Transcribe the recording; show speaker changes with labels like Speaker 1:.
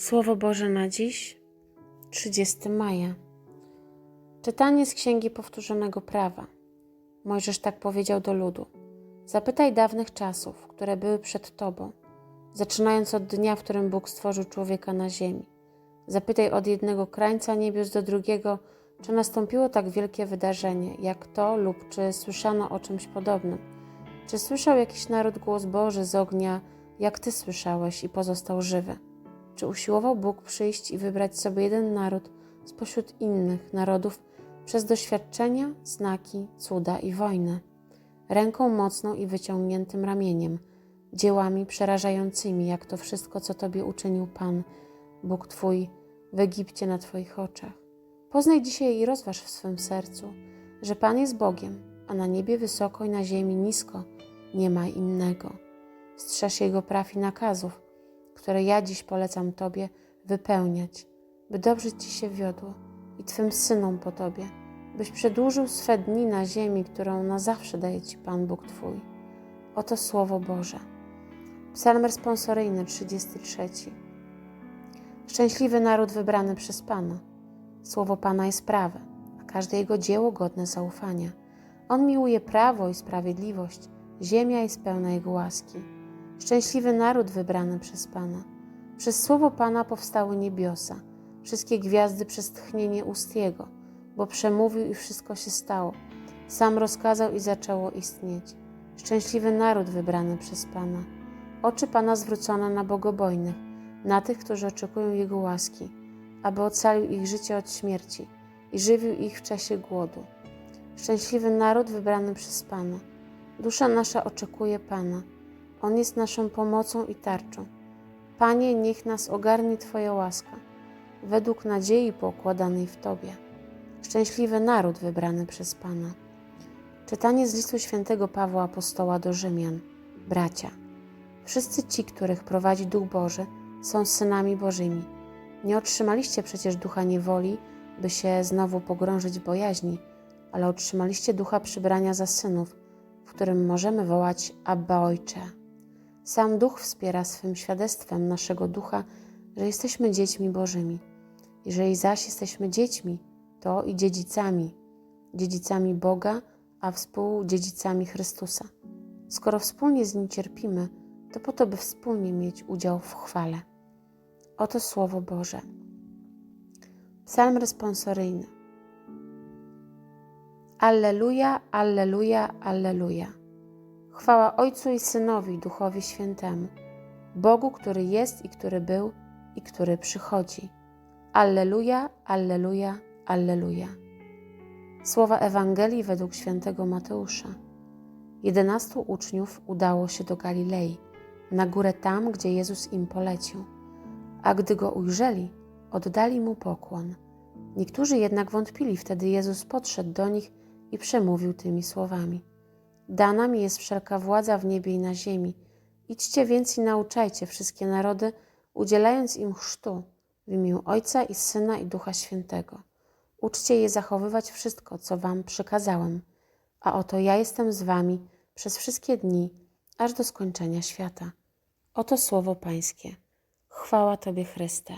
Speaker 1: Słowo Boże na dziś, 30 maja. Czytanie z Księgi Powtórzonego Prawa. Mojżesz tak powiedział do ludu: Zapytaj dawnych czasów, które były przed Tobą, zaczynając od dnia, w którym Bóg stworzył człowieka na ziemi. Zapytaj od jednego krańca niebios do drugiego, czy nastąpiło tak wielkie wydarzenie, jak to, lub czy słyszano o czymś podobnym. Czy słyszał jakiś naród głos Boży z ognia, jak Ty słyszałeś i pozostał żywy? Czy usiłował Bóg przyjść i wybrać sobie jeden naród spośród innych narodów przez doświadczenia, znaki, cuda i wojnę? Ręką mocną i wyciągniętym ramieniem, dziełami przerażającymi, jak to wszystko, co Tobie uczynił Pan, Bóg Twój, w Egipcie na Twoich oczach. Poznaj dzisiaj i rozważ w swym sercu, że Pan jest Bogiem, a na niebie wysoko i na ziemi nisko nie ma innego. Strzeż Jego praw i nakazów, które ja dziś polecam Tobie wypełniać, by dobrze Ci się wiodło i Twym synom po Tobie, byś przedłużył swe dni na ziemi, którą na zawsze daje Ci Pan Bóg Twój. Oto Słowo Boże. Psalm responsoryjny 33. Szczęśliwy naród wybrany przez Pana. Słowo Pana jest prawe, a każde Jego dzieło godne zaufania. On miłuje prawo i sprawiedliwość, ziemia jest pełna Jego łaski. Szczęśliwy naród wybrany przez Pana. Przez słowo Pana powstały niebiosa, wszystkie gwiazdy przez tchnienie ust Jego, bo przemówił i wszystko się stało. Sam rozkazał i zaczęło istnieć. Szczęśliwy naród wybrany przez Pana. Oczy Pana zwrócone na bogobojnych, na tych, którzy oczekują Jego łaski, aby ocalił ich życie od śmierci i żywił ich w czasie głodu. Szczęśliwy naród wybrany przez Pana. Dusza nasza oczekuje Pana. On jest naszą pomocą i tarczą. Panie, niech nas ogarnie Twoja łaska, według nadziei pokładanej w Tobie. Szczęśliwy naród wybrany przez Pana. Czytanie z listu świętego Pawła Apostoła do Rzymian. Bracia, wszyscy ci, których prowadzi Duch Boży, są synami Bożymi. Nie otrzymaliście przecież ducha niewoli, by się znowu pogrążyć w bojaźni, ale otrzymaliście ducha przybrania za synów, w którym możemy wołać Abba Ojcze. Sam Duch wspiera swym świadectwem naszego ducha, że jesteśmy dziećmi Bożymi. Jeżeli zaś jesteśmy dziećmi, to i dziedzicami, dziedzicami Boga, a współdziedzicami Chrystusa. Skoro wspólnie z Nim cierpimy, to po to, by wspólnie mieć udział w chwale. Oto Słowo Boże. Psalm responsoryjny. Alleluja, Alleluja, Alleluja. Chwała Ojcu i Synowi, Duchowi Świętemu, Bogu, który jest i który był i który przychodzi. Alleluja, Alleluja, Alleluja. Słowa Ewangelii według świętego Mateusza. Jedenastu uczniów udało się do Galilei, na górę tam, gdzie Jezus im polecił. A gdy go ujrzeli, oddali mu pokłon. Niektórzy jednak wątpili, wtedy Jezus podszedł do nich i przemówił tymi słowami. Dana mi jest wszelka władza w niebie i na ziemi. Idźcie więc i nauczajcie wszystkie narody, udzielając im chrztu w imię Ojca i Syna i Ducha Świętego. Uczcie je zachowywać wszystko, co wam przykazałem. A oto ja jestem z wami przez wszystkie dni, aż do skończenia świata. Oto słowo Pańskie. Chwała Tobie, Chryste.